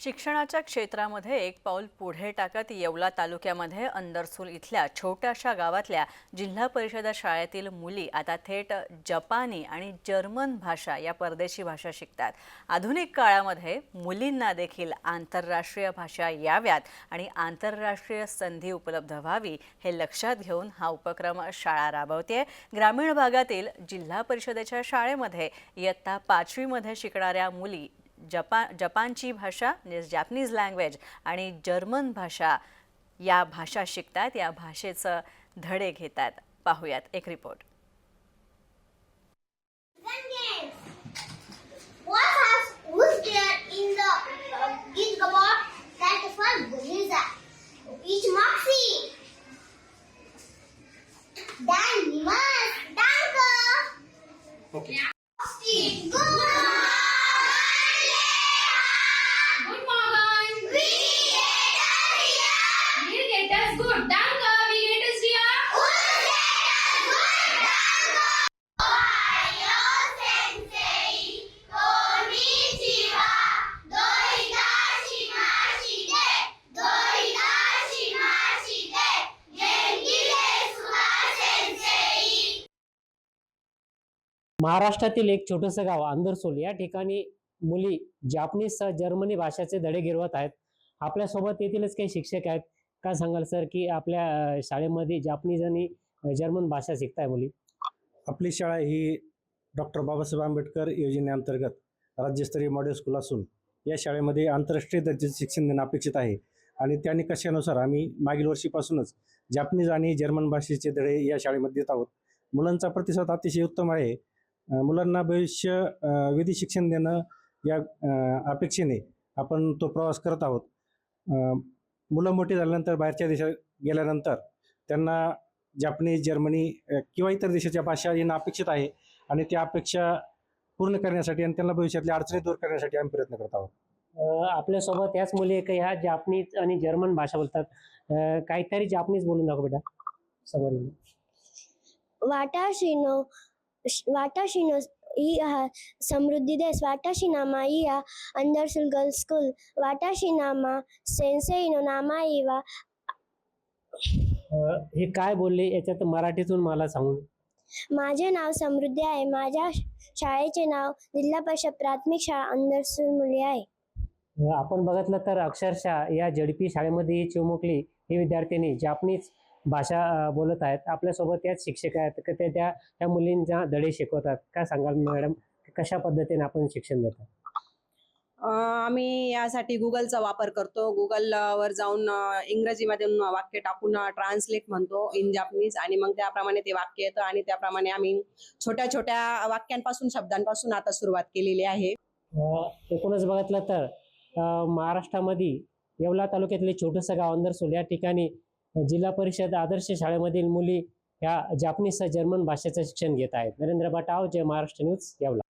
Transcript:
शिक्षणाच्या क्षेत्रामध्ये एक पाऊल पुढे टाकत येवला तालुक्यामध्ये अंदरसूल इथल्या छोट्याशा गावातल्या जिल्हा परिषद शाळेतील मुली आता थेट जपानी आणि जर्मन भाषा या परदेशी भाषा शिकतात. आधुनिक काळामध्ये मुलींना देखील आंतरराष्ट्रीय भाषा याव्यात आणि आंतरराष्ट्रीय संधी उपलब्ध व्हावी हे लक्षात घेऊन हा उपक्रम शाळा राबवते ग्रामीण भागातील जिल्हा परिषदेच्या शाळेमध्ये इयत्ता पाचवीमध्ये शिकणाऱ्या मुली जपान जपानची भाषा म्हणजे जॅपनीज लँग्वेज आणि जर्मन भाषा या भाषा शिकतात या भाषेचं धडे घेतात. पाहूयात एक रिपोर्ट What महाराष्ट्रातील एक छोटंसं गाव आंदरसोल. या ठिकाणी मुली जापनीज सह जर्मनी भाषेचे धडे गिरवत आहेत. आपल्यासोबत येथीलच काही शिक्षक आहेत. काय सांगाल सर की आपल्या शाळेमध्ये जापनीज आणि जर्मन भाषा शिकताय मुली? आपली शाळा ही डॉक्टर बाबासाहेब आंबेडकर योजनेअंतर्गत राज्यस्तरीय मॉडेल स्कूल असून या शाळेमध्ये आंतरराष्ट्रीय दर्जाचे शिक्षण देणं अपेक्षित आहे. आणि त्या निकषानुसार आम्ही मागील वर्षीपासूनच जापनीज आणि जर्मन भाषेचे धडे या शाळेमध्ये देत आहोत. मुलांचा प्रतिसाद अतिशय उत्तम आहे. मुलांना भविष्य विधी शिक्षण देणं या अपेक्षेने आपण तो प्रवास करत आहोत. मुलं मोठी झाल्यानंतर बाहेरच्या देशात गेल्यानंतर त्यांना जापनीज जर्मनी किंवा इतर देशाच्या भाषा येणं अपेक्षित आहे आणि त्या अपेक्षा पूर्ण करण्यासाठी आणि त्यांना भविष्यातल्या अडचणी दूर करण्यासाठी आम्ही प्रयत्न करत आहोत. आपल्यासोबत याच मुली एक ह्या जापनीज आणि जर्मन भाषा बोलतात. काहीतरी जापनीज बोलून दाखव बेटा. समोर येऊन. 私 వాటాషినో ఈహ సమృద్ధిదే వాటాషినామా ఈహ అందర్సుల్ గర్ల్స్ స్కూల్ వాటాషినామా సెన్సేయినో నామా ఇవా अ, हे काय बोलले? याच्यात मराठीतून मला सांगून माझे नाव समृद्धी आहे. माझ्या शाळेचे नाव जिल्हा परिषद प्राथमिक शाळा अंदरसूल मुली आहे. आपण बघितलं तर अक्षरशः या झडपी शाळेमध्ये चिमुकली ही विद्यार्थिनी जापनीज भाषा बोलत आहेत. आपल्यासोबत याच शिक्षक आहेत. क- ते त्या त्या मुलींना धडे शिकवतात. काय सांगाल मॅडम? कशा पद्धतीने आपण शिक्षण देतो? आम्ही यासाठी गुगलचा वापर करतो. गुगल अ, वर जाऊन अ, इंग्रजीमधून वाक्य टाकून ट्रान्सलेट म्हणतो इन जापनीज आणि मग त्याप्रमाणे ते वाक्य येतं आणि त्याप्रमाणे आम्ही छोट्या छोट्या वाक्यांपासून शब्दांपासून आता सुरुवात केलेली आहे. एकूणच बघितलं तर महाराष्ट्रामध्ये येवला तालुक्यातले छोटंसं गाव अंदरसूल या ठिकाणी जिल्हा परिषद आदर्श शाळेमधील मुली ह्या जापनीज जर्मन भाषेचं शिक्षण घेत आहेत. नरेंद्र भटाव जय महाराष्ट्र न्यूज येवला.